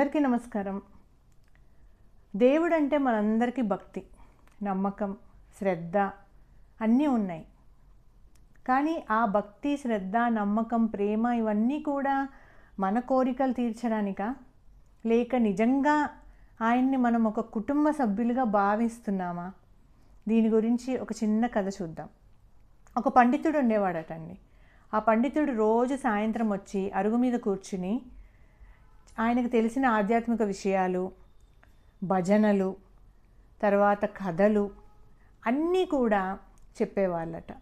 అందరికీ నమస్కారం. దేవుడు అంటే మనందరికీ భక్తి నమ్మకం శ్రద్ధ అన్నీ ఉన్నాయి. కానీ ఆ భక్తి శ్రద్ధ నమ్మకం ప్రేమ ఇవన్నీ కూడా మన కోరికలు తీర్చడానికా? లేక నిజంగా ఆయన్ని మనం ఒక కుటుంబ సభ్యులుగా భావిస్తున్నామా? దీని గురించి ఒక చిన్న కథ చూద్దాం. ఒక పండితుడు ఉండేవాడటండి. ఆ పండితుడు రోజు సాయంత్రం వచ్చి అరుగు మీద కూర్చుని ఆయనకు తెలిసిన ఆధ్యాత్మిక విషయాలు భజనలు తర్వాత కథలు అన్నీ కూడా చెప్పేవాళ్ళట.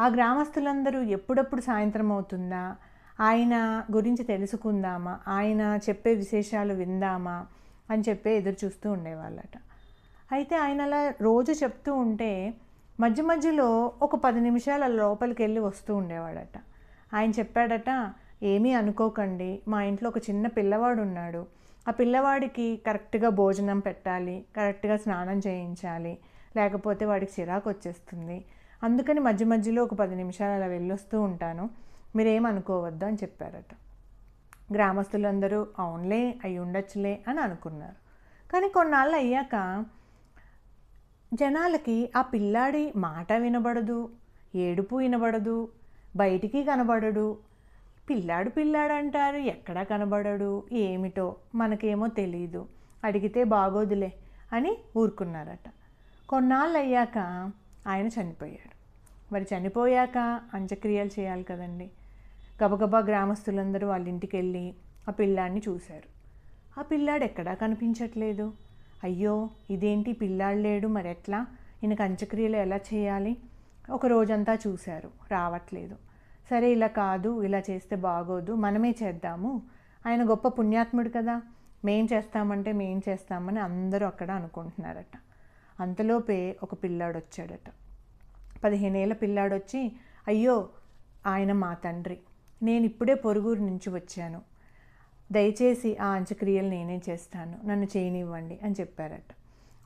ఆ గ్రామస్తులందరూ ఎప్పుడప్పుడు సాయంత్రం అవుతుందా? ఆయన గురించి తెలుసుకుందామా? ఆయన చెప్పే విశేషాలు విందామా? అని చెప్పి ఎదురు చూస్తూ ఉండేవాళ్ళట. అయితే ఆయన అలా రోజు చెప్తూ ఉంటే మధ్య మధ్యలో ఒక పది నిమిషాలు లోపలికి వెళ్ళి వస్తూ ఉండేవాడట. ఆయన చెప్పాడట ఏమీ అనుకోకండి. మా ఇంట్లో ఒక చిన్న పిల్లవాడు ఉన్నాడు. ఆ పిల్లవాడికి కరెక్ట్గా భోజనం పెట్టాలి కరెక్ట్గా స్నానం చేయించాలి లేకపోతే వాడికి చిరాకు వచ్చేస్తుంది. అందుకని మధ్య మధ్యలో ఒక పది నిమిషాలు అలా వెళ్ళొస్తూ ఉంటాను. మీరేమనుకోవద్దు అని చెప్పారట. గ్రామస్తులందరూ అవునులే అయి ఉండొచ్చులే అని అనుకున్నారు. కానీ కొన్నాళ్ళు అయ్యాక జనాలకి ఆ పిల్లాడి మాట వినబడదు ఏడుపు వినబడదు బయటికి కనబడడు పిల్లాడు పిల్లాడు అంటారు ఎక్కడా కనబడడు ఏమిటో మనకేమో తెలియదు అడిగితే బాగోదులే అని ఊరుకున్నారట. కొన్నాళ్ళు అయ్యాక ఆయన చనిపోయాడు. మరి చనిపోయాక అంత్యక్రియలు చేయాలి కదండి. గబగబా గ్రామస్తులందరూ వాళ్ళ ఇంటికి వెళ్ళి ఆ పిల్లాడిని చూశారు. ఆ పిల్లాడు ఎక్కడా కనిపించట్లేదు. అయ్యో ఇదేంటి పిల్లాడు లేడు మరి ఎట్లా ఈయనకు అంత్యక్రియలు ఎలా చేయాలి? ఒక రోజంతా చూశారు రావట్లేదు. సరే ఇలా కాదు ఇలా చేస్తే బాగోదు మనమే చేద్దాము. ఆయన గొప్ప పుణ్యాత్ముడు కదా. మేం చేస్తామంటే మేం చేస్తామని అందరూ అక్కడ అనుకుంటున్నారట. అంతలోపే ఒక పిల్లాడు వచ్చాడట పదిహేనేళ్ళ పిల్లాడు వచ్చి అయ్యో ఆయన మా తండ్రి. నేను ఇప్పుడే పొరుగురు నుంచి వచ్చాను. దయచేసి ఆ అంత్యక్రియలు నేనే చేస్తాను. నన్ను చేయనివ్వండి అని చెప్పారట.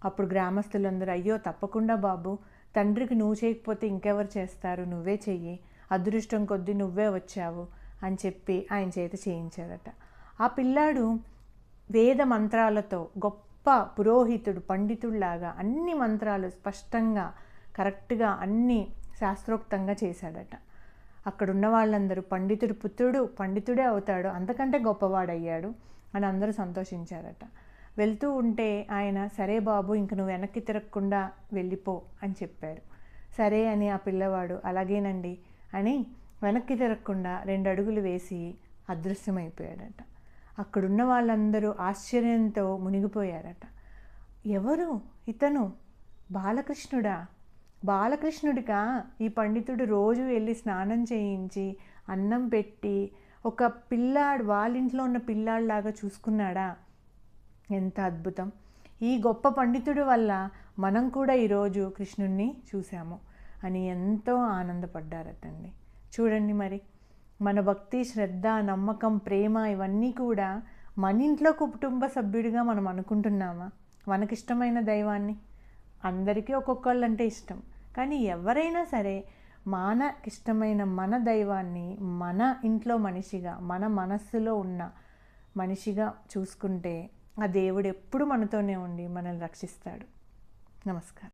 అప్పుడు గ్రామస్తులందరూ అయ్యో తప్పకుండా బాబు. తండ్రికి నువ్వు చేయకపోతే ఇంకెవరు చేస్తారు? నువ్వే చెయ్యి. అదృష్టం కొద్దీ నువ్వే వచ్చావు అని చెప్పి ఆయన చేత చేయించారట ఆ పిల్లాడు వేద మంత్రాలతో గొప్ప పురోహితుడు పండితుడిలాగా అన్ని మంత్రాలు స్పష్టంగా కరెక్ట్గా అన్నీ శాస్త్రోక్తంగా చేశాడట. అక్కడున్న వాళ్ళందరూ పండితుడు పుత్రుడు పండితుడే అవుతాడు అంతకంటే గొప్పవాడయ్యాడు అని అందరూ సంతోషించారట. వెళ్తూ ఉంటే ఆయన సరే బాబు ఇంక నువ్వు వెనక్కి తిరగకుండా వెళ్ళిపో అని చెప్పారు. సరే అని ఆ పిల్లవాడు అలాగేనండి అని వెనక్కి తిరగకుండా రెండు అడుగులు వేసి అదృశ్యమైపోయాడట. అక్కడున్న వాళ్ళందరూ ఆశ్చర్యంతో మునిగిపోయారట. ఎవరు? ఇతను? బాలకృష్ణుడా? బాలకృష్ణుడిగా ఈ పండితుడు రోజు వెళ్ళి స్నానం చేయించి అన్నం పెట్టి ఒక పిల్లాడు వాళ్ళ ఇంట్లో ఉన్న పిల్లాడిలాగా చూసుకున్నాడా? ఎంత అద్భుతం! ఈ గొప్ప పండితుడి వల్ల మనం కూడా ఈరోజు కృష్ణుణ్ణి చూసాము అని ఎంతో ఆనందపడ్డారటండి. చూడండి మరి మన భక్తి శ్రద్ధ నమ్మకం ప్రేమ ఇవన్నీ కూడా మన ఇంట్లో కుటుంబ సభ్యుడిగా మనం అనుకుంటున్నామా? మనకిష్టమైన దైవాన్ని? అందరికీ ఒక్కొక్కళ్ళు అంటే ఇష్టం. కానీ ఎవరైనా సరే మనకిష్టమైన మన దైవాన్ని మన ఇంట్లో మనిషిగా మన మనస్సులో ఉన్న మనిషిగా చూసుకుంటే ఆ దేవుడు ఎప్పుడు మనతోనే ఉండి మనల్ని రక్షిస్తాడు. నమస్కారం.